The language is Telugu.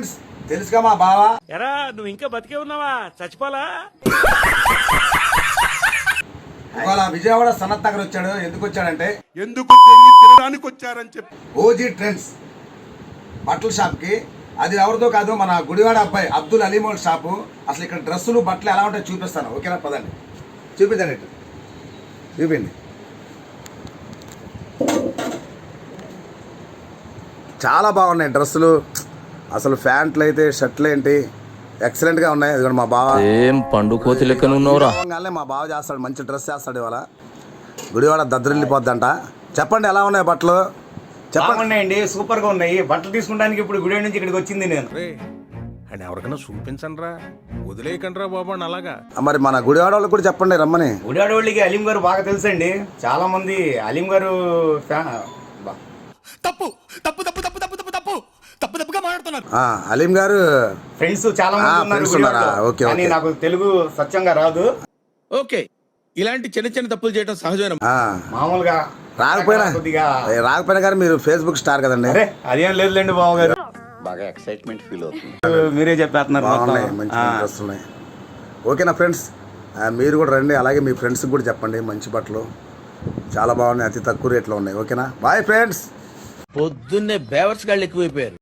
ఫ్రెండ్స్ తెలుసుగా మా బావ? ఎరా నువ్వు ఇంకా బతికే ఉన్నావా? చచ్చిపోలా? ఇవాళ విజయవాడ సనత్ నగర్ వచ్చాడు. ఎందుకు వచ్చాడంటే ఎందుకు తినడానికి వచ్చారని చెప్పి. ఓజీ ట్రెండ్స్ బట్టల షాప్కి. అది ఎవరిదో కాదు మన గుడివాడ అబ్బాయి అబ్దుల్ అలీమోల్ షాపు. అసలు ఇక్కడ డ్రెస్సులు బట్టలు ఎలా ఉంటాయో చూపిస్తాను. ఓకేనా? పదండి. చూపించండి ఇటు. చూపిండి చాలా బాగున్నాయి డ్రెస్సులు. అసలు ప్యాంట్లు అయితే షర్ట్లు ఏంటి? ఎక్సలెంట్గా ఉన్నాయి. ఇదిగోండి మా బావ. ఏం పండు కోతి లెక్కన ఉన్నావురా? మా బావ చేస్తాడు. మంచి డ్రెస్ చేస్తాడు ఇవాళ. గుడివాడ దద్దరిల్లిపోద్దంట. చెప్పండి ఎలా ఉన్నాయి బట్టలు? చెప్పండి సూపర్గా ఉన్నాయి. బట్టలు తీసుకుంటానికి ఇప్పుడు గుడి నుంచి ఇక్కడికి వచ్చింది నేను. అని ఎవరికైనా చూపించండి రా వదిలేయకండి రా బాబు అని అలాగా. మరి మన గుడివాడ వాళ్ళకి కూడా చెప్పండి రమ్మని. గుడివాడ వాళ్ళకి అలీం గారు బాగా తెలుసండి. చాలా మంది అలీం గారు తప్పు తప్పు తప్పు తప్పు తప్పు తప్పుగా మాట్లాడుతున్నారు ఆ, అలీం గారు ఫ్రెండ్స్ చాలా మంది ఉన్నారు. నాకు తెలుగు స్వచ్ఛంగా రాదు. ఓకే ఇలాంటి చిన్న చిన్న తప్పులు చేయడం సహజమైన? ఆ, మామూలుగా రాకపోయినా రాకపోయినా కానీ మీరు ఫేస్బుక్ స్టార్ కదండి. అరే అదేం లేదులేండి బాబు గారు బాగా ఎక్సైట్మెంట్ ఫీల్ అవుతుంది. మీరే చెప్పేస్తున్నారు ఓకేనా ఫ్రెండ్స్ మీరు కూడా రండి అలాగే మీ ఫ్రెండ్స్కి కూడా చెప్పండి మంచి బట్టలు. చాలా బాగున్నాయి అతి తక్కువ రేట్లో ఉన్నాయి. ఓకేనా? బాయ్ ఫ్రెండ్స్ పొద్దున్నే బేవర్స్ గాళ్ళు ఎక్కువైపోయారు.